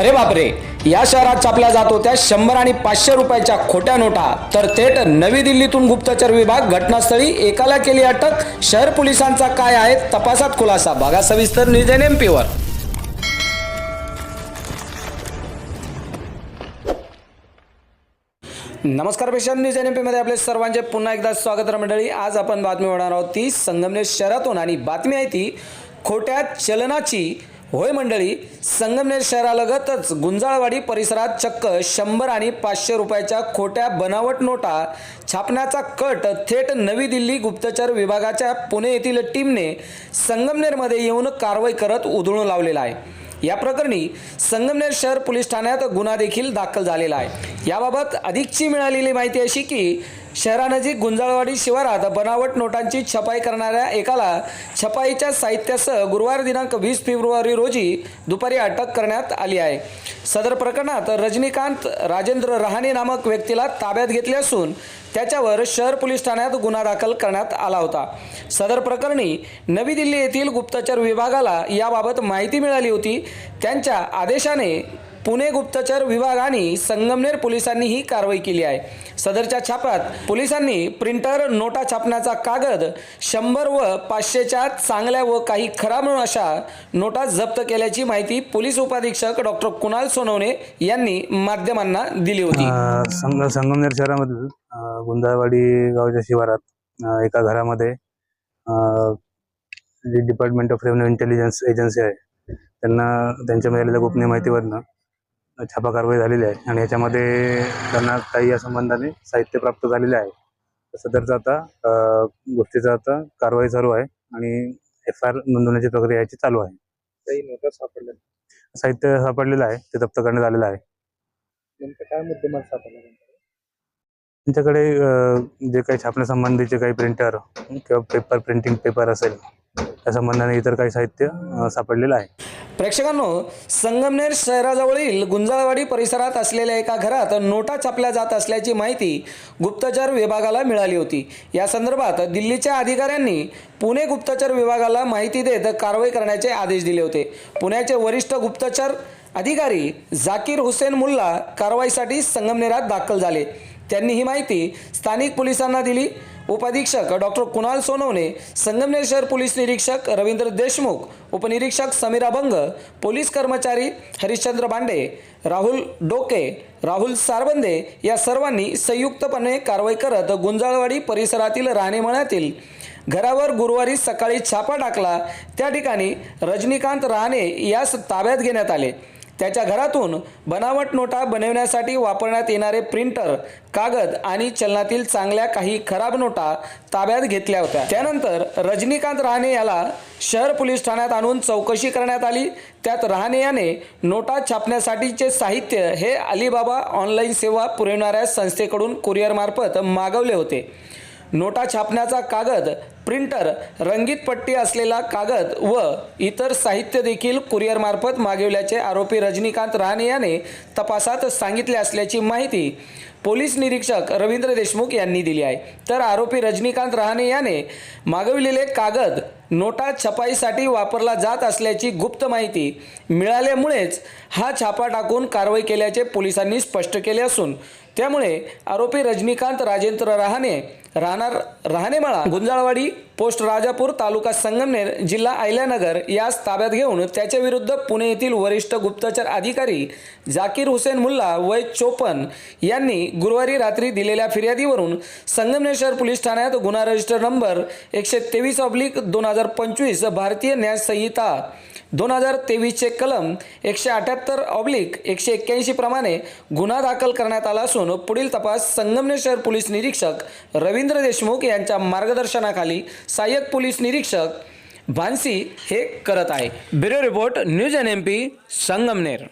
अरे बापरे या शहरात छापल्या जात होत्या शंभर आणि पाचशे रुपयाच्या खोट्या नोटा. तर थेट नवी दिल्लीतून गुप्तचर विभाग घटनास्थळी एकाला केली अटक. शहर पोलिसांचा काय आहे तपासात खुलासा. बघा सविस्तर न्यूज एन एमपीवर नमस्कार पेशन न्यूज एन एम आपले सर्वांचे पुन्हा एकदा स्वागत मंडळी. आज आपण बातमी होणार आहोत ती संगमनेर शहरातून. आणि बातमी आहे ती खोट्या चलनाची होय मंडळी संगमनेर शहरालगतच गुंजाळवाडी परिसरात चक्क शंभर आणि पाचशे रुपयाच्या खोट्या बनावट नोटा छापण्याचा कट थेट नवी दिल्ली गुप्तचर विभागाच्या पुणे येथील टीमने संगमनेरमध्ये येऊन कारवाई करत उधळून लावलेला आहे. या प्रकरणी संगमनेर शहर पोलीस ठाण्यात गुन्हा देखील दाखल झालेला आहे. याबाबत अधिकची मिळालेली माहिती अशी की शहरानजीक गुंजाळवाडी शिवारात बनावट नोटांची छपाई करणाऱ्या एकाला छपाईच्या साहित्यासह गुरुवार दिनांक वीस फेब्रुवारी रोजी दुपारी अटक करण्यात आली आहे. सदर प्रकरणात रजनीकांत राजेंद्र रहाणे नामक व्यक्तीला ताब्यात घेतले असून त्याच्यावर शहर पोलीस ठाण्यात गुन्हा दाखल करण्यात आला होता. सदर प्रकरणी नवी दिल्ली येथील गुप्तचर विभागाला याबाबत माहिती मिळाली होती. त्यांच्या आदेशाने पुणे गुप्तचर विभाग आणि संगमनेर पोलिसांनी ही कारवाई केली आहे. सदरच्या छाप्यात पोलिसांनी प्रिंटर नोटा छापण्याचा कागद शंभर व पाचशेच्या चांगल्या व काही खराब अशा नोटा जप्त केल्याची माहिती पोलीस उपाधीक्षक डॉक्टर कुणाल सोनवणे यांनी माध्यमांना दिली होती. संग संगमनेर शहरामधील गुंजाळवाडी गावच्या शिवारात एका घरामध्ये जी department of revenue intelligence agency आहे त्यांना त्यांच्या मिळालेल्या गोपनीय माहितीवरनं छापा कारवाई झालेली आहे. आणि याच्यामध्ये त्यांना काही या संबंधाने साहित्य प्राप्त झालेले आहे. तर सदरचं आता गोष्टीचा आता कारवाई चालू आहे आणि एफ आय आर नोंदवण्याची प्रक्रिया याची चालू आहे. काही नोटा सापडल्या साहित्य सापडलेलं आहे. ते जप्त करण्यात आलेलं आहे. नेमकं काय मुद्देमाल सापडला त्यांच्याकडे जे काही छापण्यासंबंधीचे काही प्रिंटर किंवा पेपर प्रिंटिंग पेपर असेल त्या संबंधाने इतर काही साहित्य सापडलेलं आहे. प्रेक्षकांनो संगमनेर शहराजवळील गुंजाळवाडी परिसरात असलेल्या एका घरात नोटा छापल्या जात असल्याची माहिती गुप्तचर विभागाला मिळाली होती. या संदर्भात दिल्लीच्या अधिकाऱ्यांनी पुणे गुप्तचर विभागाला माहिती देत कारवाई करण्याचे आदेश दिले होते. पुण्याचे वरिष्ठ गुप्तचर अधिकारी झाकीर हुसेन मुल्ला कारवाईसाठी संगमनेरात दाखल झाले. त्यांनी ही माहिती स्थानिक पोलिसांना दिली. उपाधीक्षक डॉक्टर कुणाल सोनवणे संगमनेर शहर पोलीस निरीक्षक रवींद्र देशमुख उपनिरीक्षक समीरा बंग पोलीस कर्मचारी हरिश्चंद्र बांडे राहुल डोके राहुल सारबंदे या सर्वांनी संयुक्तपणे कारवाई करत गुंजाळवाडी परिसरातील राहणेमाणातील घरावर गुरुवारी सकाळी छापा टाकला. त्या ठिकाणी रजनीकांत राहणे यास ताब्यात घेण्यात आले. त्याच्या घरातून बनावट नोटा बनवण्यासाठी वापरण्यात येणारे प्रिंटर कागद आणि चलनातील चांगल्या काही खराब नोटा ताब्यात घेतल्या होत्या. त्यानंतर रजनीकांत रहाणे याला शहर पोलीस ठाण्यात आणून चौकशी करण्यात आली. त्यात रहाणे याने नोटा छापण्यासाठीचे साहित्य हे अलिबाबा ऑनलाईन सेवा पुरविणाऱ्या संस्थेकडून कुरिअरमार्फत मागवले होते. नोटा छापण्याचा कागद प्रिंटर रंगीत पट्टी असलेला कागद व इतर साहित्य देखील कुरिअरमार्फत मागवल्याचे आरोपी रजनीकांत राणे याने तपासात सांगितले असल्याची माहिती पोलीस निरीक्षक रवींद्र देशमुख यांनी दिली आहे. तर आरोपी रजनीकांत रहाणे याने मागविलेले कागद नोटा छपाईसाठी वापरला जात असल्याची गुप्त माहिती मिळाल्यामुळेच हा छापा टाकून कारवाई केल्याचे पोलिसांनी स्पष्ट केले असून त्यामुळे आरोपी रजनीकांत राजेंद्र रहाणे राहणार रहाणेमाळा गुंजाळवाडी पोस्ट राजापूर तालुका संगमनेर जिल्हा आयल्यानगर यास ताब्यात घेऊन त्याच्या विरुद्ध पुणे येथील वरिष्ठ गुप्तचर अधिकारी जाकीर हुसेन मुल्ला वय चोपन्न यांनी गुरुवारी रात्री दिलेल्या फिर्यादीवरून संगमनेर शहर पोलीस ठाण्यात गुन्हा रजिस्टर नंबर एकशे तेवीस ऑब्लिक दोन हजार पंचवीस भारतीय न्याय संहिता दोन हजार तेवीसचे कलम एकशे अठ्याहत्तर ऑब्लिक एकशे एक्क्याऐंशी प्रमाणे गुन्हा दाखल करण्यात आला असून पुढील तपास संगमनेर शहर पोलीस निरीक्षक रवींद्र देशमुख यांच्या मार्गदर्शनाखाली सहाय्यक पोलीस निरीक्षक भानसी हे करत आहे. Bureau report news N M P Sangamner.